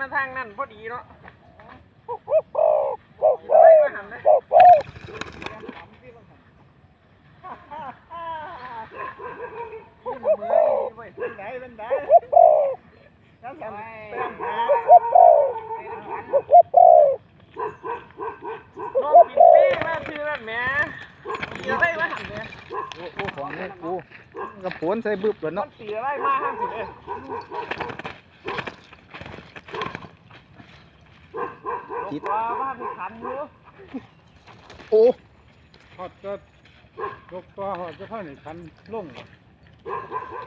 มาทางนั้นพอดีเนาะไปมาหันเลยไหนเป็นไหนแล้วสั่นไปทางหาน้องกินปี้มาชื่อนั่นแหม่อย่าได้มาหันเลยโอ้โหของนี่กูกระโปนใส่บึบเลยเนาะเสียอะไรมาห้างสิเลย จิตว่าบ้านมีขันอยู่โอ้หอดจะยกตัวหอดจะเข้าในคันลง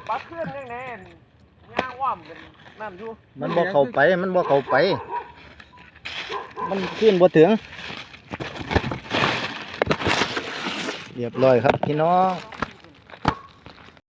ปัดเคลื่อนยังไงย่างว่ำเป็นนั่นอยู่มันบ่เข้าไปมันบ่เข้าไป มันขึ้นบ่ถึง เรียบร้อยครับพี่น้อง